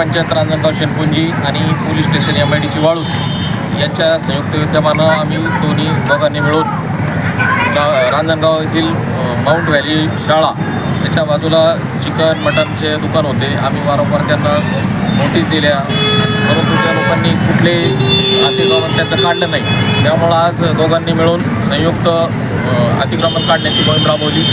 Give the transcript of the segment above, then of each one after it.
पंचायत रांजणगाव शेनपुंजी आणि police station M I D C Waluj यांच्या संयुक्त विद्यमानं आम्ही दोन्ही दोघांनी मिळून रांजणगाव येथील माउंट व्हॅली शाळा त्याच्या बाजूला चिकन मटनचे दुकान होते. आम्ही वारंवार त्यांना नोटीस दिल्या. परंतु त्या लोकांनी कुठले अतिक्रमण त्यांचं काढलं नाही. त्यामुळं आज दोघांनी मिळून संयुक्त अतिक्रमण काढण्याची मोहीम राबवली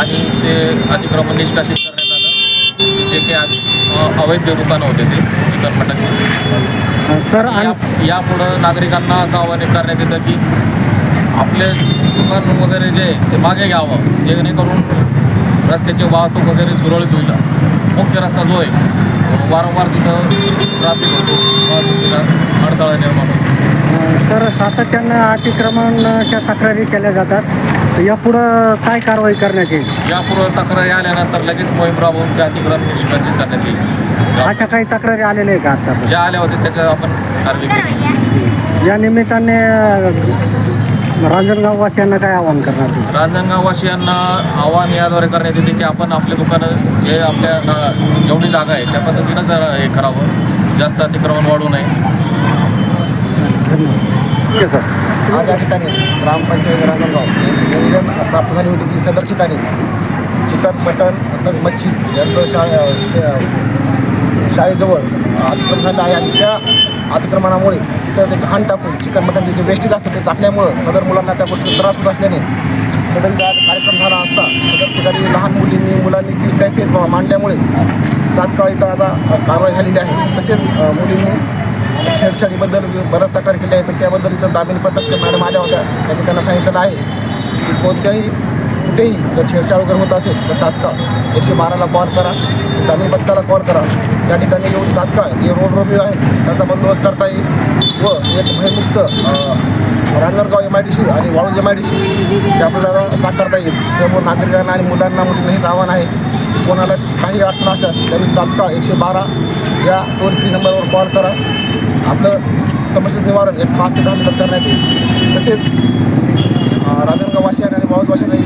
आणि ते अतिक्रमण निष्कासित करण्यात आलं. जे काही अवैध दुकानं होते ते चिकन मटनचे सर या यापुढं नागरिकांना असं आवाहन करण्यात येतं की आपले दुकान वगैरे जे ते मागे घ्यावं जेणेकरून रस्त्याची वाहतूक वगैरे सुरळीत होईल. मुख्य रस्ता जो आहे वारंवार तिथं ट्रॅफिक होतो वाहतुकीला अडथळा निर्माण होतो. सर सातत्यानं अतिक्रमणाच्या तक्रारी केल्या जातात. तर यापुढं काय कारवाई करण्यात येईल? यापूर्वी तक्रारी आल्यानंतर लगेच मोहीम राबवून ते अतिक्रमण निष्कासित करण्यात येईल. अशा काही तक्रारी आलेल्या आहे का आता ज्या आल्या होत्या त्याच्यावर आपण कारवाई केली. या निमित्ताने अं, रांजणगाव वासियांना काय आवाहन करणार तुम्ही? रांजणगाववासियांना आव्हान याद्वारे करण्यात येते की आपण आपले दुकानं जे आपल्या गा- जेवढी जागा आहे त्या पद्धतीनं जरा हे करावं. जास्त अतिक्रमण वाढू नये. धन्यवाद. ठीक सर. आज या ठिकाणी ग्रामपंचायत रांजणगाव यांची निवेदन प्राप्त झाली होती की सदर ठिकाणी चिकन मटन असं मच्छी यांचं शाळे शाळेजवळ अतिक्रमण झालं आहे आणि त्या अतिक्रमणामुळे तिथं ते घाण टाकून चिकन मटनचे जे वेस्टेज असतं ते टाकल्यामुळं सदर मुलांना त्या गोष्टीचा त्रास होत असल्याने सदर कार्यक्रम झाला असता सदर ठिकाणी लहान मुलींनी मुलांनी ती कैफियत मांडल्यामुळे तात्काळ इथं आता कारवाई झालेली आहे. तसेच मुलींनी छेडछाडीबद्दल बऱ्याच तक्रार केल्या आहेत. तर त्याबद्दल इथं दामिनी पथकच्या मॅडम आल्या होत्या. त्यांनी त्यांना सांगितलेलं आहे की कोणत्याही कुठेही जर छेडछाड वगैरे होत असेल तर तात्काळ एकशे बाराला कॉल करा. दामिनी पथकाला कॉल करा. त्या ठिकाणी येऊन तात्काळ जे रोड रोमिओ आहे त्याचा बंदोबस्त करता येईल व एक भयमुक्त अ, एम आय डी सी आणि Waluj M I D C ते आपल्याला साकारता येईल. त्यामुळे नागरिकांना आणि मुलांना मुलींना हेच आव्हान आहे. कोणाला काही अडचण असल्यास त्यांनी तात्काळ एकशे बारा या टोल फ्री नंबरवर कॉल करा. आपलं समस्येचं निवारण एक पाच ते दहा मिनिटात करण्यात येईल. तसेच राजनगाव वाशियाने आणि बावज वाशियाने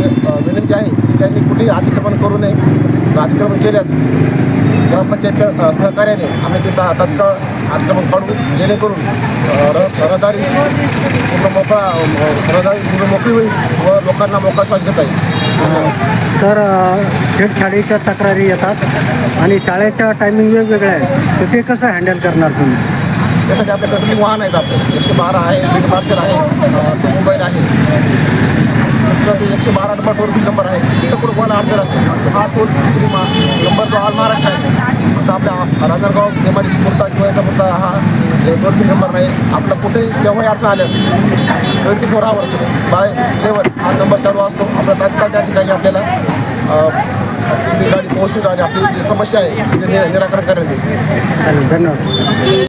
विनंती आहे की त्यांनी कुठेही अतिक्रमण करू नये. अतिक्रमण केल्यास ग्रामपंचायतच्या सहकार्याने आम्ही तिथं तात्काळ अतिक्रमण काढू जेणेकरून रहदारी पूर्ण मोकळा रहदारी पूर्ण मोकळी होईल व लोकांना मोकळा श्वास घेता येईल. सर छेडछाडीच्या तक्रारी येतात आणि शाळेच्या टायमिंग वेगवेगळ्या आहे तर ते कसं हँडल करणार तुम्ही? त्यासाठी आपले पेट्रोलिंग वाहन आहेत आपले. एकशे बारा आहे बीड मार्शल आहे तो मोबाईल आहे. ते एकशे बारा नंबर टोल फ्री नंबर आहे. तिथं कुठं कोणाला अडचण असेल हा टोल फ्री मा नंबर जो ऑल महाराष्ट्र आहे. फक्त आपल्या Ranjangaon M I D C पुरता किंवा याचा पुरता हा टोल फ्री नंबर नाही. आपलं कुठे केव्हाही अडचण आल्यास twenty four hours by seven हा नंबर चालू असतो. आपला तात्काळ त्या ठिकाणी आपल्याला गाडी पोहोचून आणि आपली जी समस्या आहे ती निराकरण करण्यात येईल. धन्यवाद.